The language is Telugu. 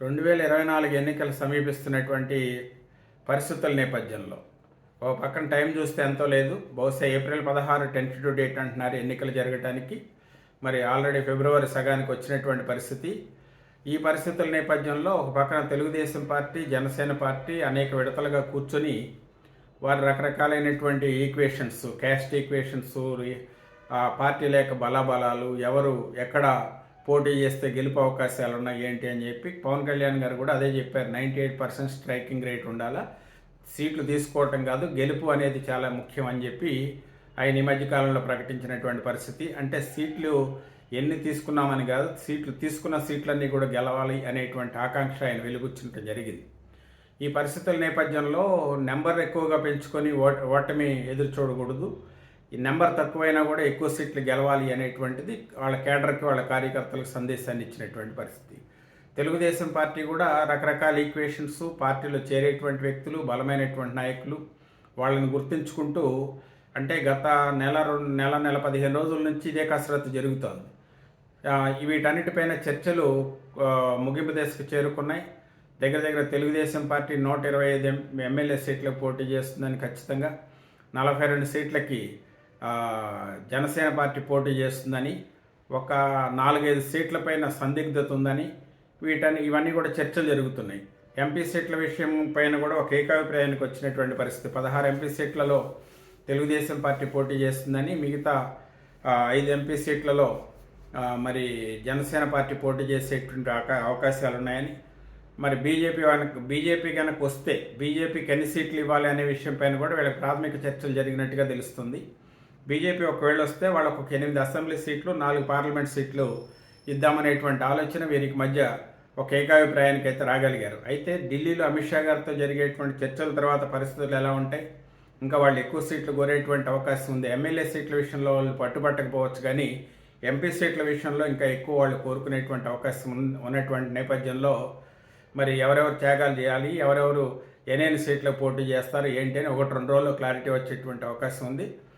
రెండు వేల ఇరవై నాలుగు ఎన్నికలు సమీపిస్తున్నటువంటి పరిస్థితుల నేపథ్యంలో. ఓ పక్కన టైం చూస్తే ఎంతో లేదు. బహుశా ఏప్రిల్ పదహారు టెంటేటివ్ డేట్ అంటున్నారు ఎన్నికలు జరగటానికి. మరి ఆల్రెడీ ఫిబ్రవరి సగానికి వచ్చినటువంటి పరిస్థితి. ఈ పరిస్థితుల నేపథ్యంలో ఒక పక్కన తెలుగుదేశం పార్టీ జనసేన పార్టీ అనేక విడతలుగా కూర్చొని వారు రకరకాలైనటువంటి ఈక్వేషన్స్ క్యాస్ట్ ఈక్వేషన్స్ ఆ పార్టీ లేక బలాబలాలు ఎవరు ఎక్కడ పోటీ చేస్తే గెలుపు అవకాశాలు ఉన్నాయి ఏంటి అని చెప్పి పవన్ కళ్యాణ్ గారు కూడా అదే చెప్పారు. Ninety eight percent striking rate ఉండాలా? సీట్లు తీసుకోవటం కాదు గెలుపు అనేది చాలా ముఖ్యం అని చెప్పి ఆయన ఈ మధ్యకాలంలో ప్రకటించినటువంటి పరిస్థితి. అంటే సీట్లు ఎన్ని తీసుకున్నామని కాదు సీట్లు తీసుకున్న సీట్లన్నీ కూడా గెలవాలి అనేటువంటి ఆకాంక్ష ఆయన వెలుగుచ్చుంటే జరిగింది. ఈ పరిస్థితుల నేపథ్యంలో నెంబర్ ఎక్కువగా పెంచుకొని ఓటమి ఎదురు చూడకూడదు ఈ నెంబర్ తక్కువైనా కూడా ఎక్కువ సీట్లు గెలవాలి అనేటువంటిది వాళ్ళ కేడర్కి వాళ్ళ కార్యకర్తలకు సందేశాన్ని ఇచ్చినటువంటి పరిస్థితి. తెలుగుదేశం పార్టీ కూడా రకరకాల ఈక్వేషన్స్ పార్టీలో చేరేటువంటి వ్యక్తులు బలమైనటువంటి నాయకులు వాళ్ళని గుర్తుంచుకుంటూ అంటే గత నెల రెండు నెల నెల పదిహేను రోజుల నుంచి ఇదే కసరత్తు జరుగుతోంది. వీటన్నిటిపైన చర్చలు ముగింపు దశకు చేరుకున్నాయి. దగ్గర దగ్గర తెలుగుదేశం పార్టీ నూట ఇరవై ఐదు ఎమ్మెల్యే సీట్లకు పోటీ చేస్తుందని ఖచ్చితంగా నలభై రెండు సీట్లకి జనసేన పార్టీ పోటీ చేస్తుందని ఒక నాలుగైదు సీట్లపైన సందిగ్ధత ఉందని వీటన్ని ఇవన్నీ కూడా చర్చలు జరుగుతున్నాయి. ఎంపీ సీట్ల విషయం పైన కూడా ఒక ఏకాభిప్రాయానికి వచ్చినటువంటి పరిస్థితి. పదహారు ఎంపీ సీట్లలో తెలుగుదేశం పార్టీ పోటీ చేస్తుందని మిగతా ఐదు ఎంపీ సీట్లలో మరి జనసేన పార్టీ పోటీ చేసేటువంటి అవకాశాలు ఉన్నాయని మరి బీజేపీ బీజేపీ కనుక వస్తే బీజేపీకి ఎన్ని సీట్లు ఇవ్వాలి అనే విషయం పైన కూడా వీళ్ళకి ప్రాథమిక చర్చలు జరిగినట్టుగా తెలుస్తుంది. బీజేపీ ఒకవేళ వస్తే వాళ్ళకు ఒక ఎనిమిది అసెంబ్లీ సీట్లు నాలుగు పార్లమెంట్ సీట్లు ఇద్దామనేటువంటి ఆలోచన వీరికి మధ్య ఒక ఏకాభిప్రాయానికి అయితే రాగలిగారు. అయితే ఢిల్లీలో అమిత్ షా గారితో జరిగేటువంటి చర్చల తర్వాత పరిస్థితులు ఎలా ఉంటాయి? ఇంకా వాళ్ళు ఎక్కువ సీట్లు కోరేటువంటి అవకాశం ఉంది. ఎమ్మెల్యే సీట్ల విషయంలో వాళ్ళు పట్టుబట్టకపోవచ్చు కానీ ఎంపీ సీట్ల విషయంలో ఇంకా ఎక్కువ వాళ్ళు కోరుకునేటువంటి అవకాశం ఉన్నటువంటి నేపథ్యంలో మరి ఎవరెవరు త్యాగాలు చేయాలి ఎవరెవరు ఎనేని సీట్లకు పోటీ చేస్తారు ఏంటి అని ఒకటి రెండు రోజుల్లో క్లారిటీ వచ్చేటువంటి అవకాశం ఉంది.